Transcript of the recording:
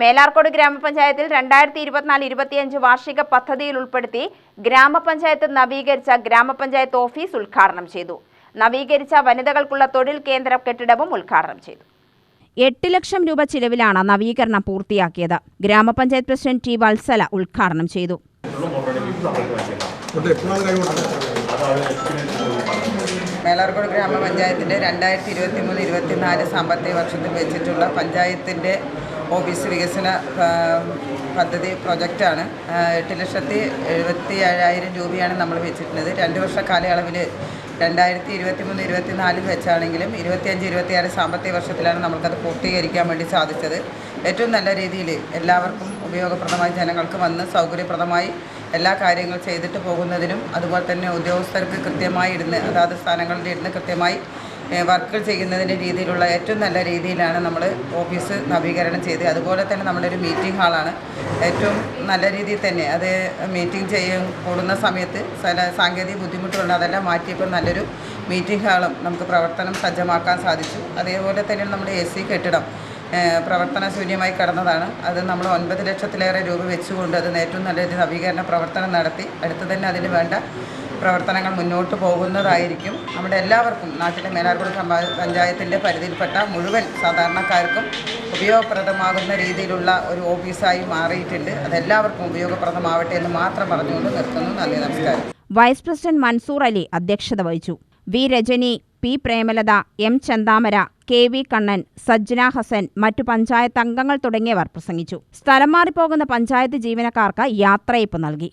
മേലാർക്കോട് ഗ്രാമപഞ്ചായത്തിൽ രണ്ടായിരത്തി ഇരുപത്തിനാല് ഇരുപത്തിയഞ്ച് വാർഷിക പദ്ധതിയിൽ ഉൾപ്പെടുത്തി ഗ്രാമപഞ്ചായത്ത് നവീകരിച്ച ഗ്രാമപഞ്ചായത്ത് ഓഫീസ് ഉദ്ഘാടനം ചെയ്തു. നവീകരിച്ച വനിതകൾക്കുള്ള തൊഴിൽ കേന്ദ്ര കെട്ടിടവും ഉദ്ഘാടനം ചെയ്തു. എട്ട് ലക്ഷം രൂപ ചിലവിലാണ് നവീകരണം പൂർത്തിയാക്കിയത്. ഗ്രാമപഞ്ചായത്ത് പ്രസിഡന്റ് ടി വത്സല ഉദ്ഘാടനം ചെയ്തു. മേലാർക്കോട് ഗ്രാമപഞ്ചായത്തിന്റെ രണ്ടായിരത്തി ഇരുപത്തി മൂന്ന് ഇരുപത്തിനാല് സാമ്പത്തിക വർഷത്തിൽ വെച്ചിട്ടുള്ള പഞ്ചായത്തിന്റെ ഓഫീസ് വികസന ആ, പദ്ധതി പ്രൊജക്റ്റാണ്. എട്ട് ലക്ഷത്തി എഴുപത്തി ഏഴായിരം രൂപയാണ് നമ്മൾ വെച്ചിട്ടുള്ളത്. രണ്ട് വർഷ കാലയളവിൽ രണ്ടായിരത്തി ഇരുപത്തി മൂന്ന് ഇരുപത്തി നാലിൽ വെച്ചാണെങ്കിലും ഇരുപത്തിയഞ്ച് ഇരുപത്തിയാറ് സാമ്പത്തിക വർഷത്തിലാണ് നമ്മൾക്കത് പൂർത്തീകരിക്കാൻ വേണ്ടി സാധിച്ചത്. ഏറ്റവും നല്ല രീതിയിൽ എല്ലാവർക്കും ഉപയോഗപ്രദമായി ജനങ്ങൾക്ക് വന്ന് സൗകര്യപ്രദമായി എല്ലാ കാര്യങ്ങൾ ചെയ്തിട്ട് പോകുന്നതിനും അതുപോലെ തന്നെ ഉദ്യോഗസ്ഥർക്ക് കൃത്യമായി ഇരുന്ന് അതാത് സ്ഥാനങ്ങളിൽ ഇരുന്ന് കൃത്യമായി വർക്കുകൾ ചെയ്യുന്നതിന്റെ രീതിയിലുള്ള ഏറ്റവും നല്ല രീതിയിലാണ് നമ്മൾ ഓഫീസ് നവീകരണം ചെയ്ത് അതുപോലെ തന്നെ നമ്മുടെ ഒരു മീറ്റിംഗ് ഹാളാണ് ഏറ്റവും നല്ല രീതിയിൽ തന്നെ അത് മീറ്റിംഗ് ചെയ്യും കൂടുന്ന സമയത്ത് ചില സാങ്കേതിക ബുദ്ധിമുട്ടുകളുണ്ട് അതെല്ലാം മാറ്റിയപ്പോൾ നല്ലൊരു മീറ്റിംഗ് ഹാളും നമുക്ക് പ്രവർത്തനം സജ്ജമാക്കാൻ സാധിച്ചു. അതേപോലെ തന്നെ നമ്മുടെ എ സി കെട്ടിടം പ്രവർത്തന ശൂന്യമായി കടന്നതാണ്. അത് നമ്മൾ ഒൻപത് ലക്ഷത്തിലേറെ രൂപ വെച്ചുകൊണ്ട് അത് ഏറ്റവും നല്ല രീതിയിൽ നവീകരണ പ്രവർത്തനം നടത്തി. അടുത്ത് തന്നെ അതിന് വേണ്ട പ്രവർത്തനങ്ങൾ മുന്നോട്ട് പോകുന്നതായിരിക്കും. നമ്മുടെ എല്ലാവർക്കും നാട്ടിലെ മേലാർകുടി പഞ്ചായത്തിന്റെ പരിധിയിൽപ്പെട്ട മുഴുവൻ സാധാരണക്കാർക്കും ഉപയോഗപ്രദമാകുന്ന രീതിയിലുള്ള ഒരു ഓഫീസായി മാറിയിട്ടുണ്ട്. അതെല്ലാവർക്കും ഉപയോഗപ്രദമാവട്ടെ എന്ന് മാത്രം പറഞ്ഞുകൊണ്ട് നിർത്തുന്നു. നന്ദി നമസ്കാരം. വൈസ് പ്രസിഡന്റ് മൻസൂർ അലി അധ്യക്ഷത വഹിച്ചു. V Rajani P Premalatha M Chanthamara K V Kannan Sajjana Hasan മറ്റു പഞ്ചായത്ത് അംഗങ്ങൾ തുടങ്ങിയവർ പ്രസംഗിച്ചു. സ്ഥലം മാറിപ്പോകുന്ന പഞ്ചായത്ത് ജീവനക്കാർക്ക് യാത്രയപ്പ് നൽകി.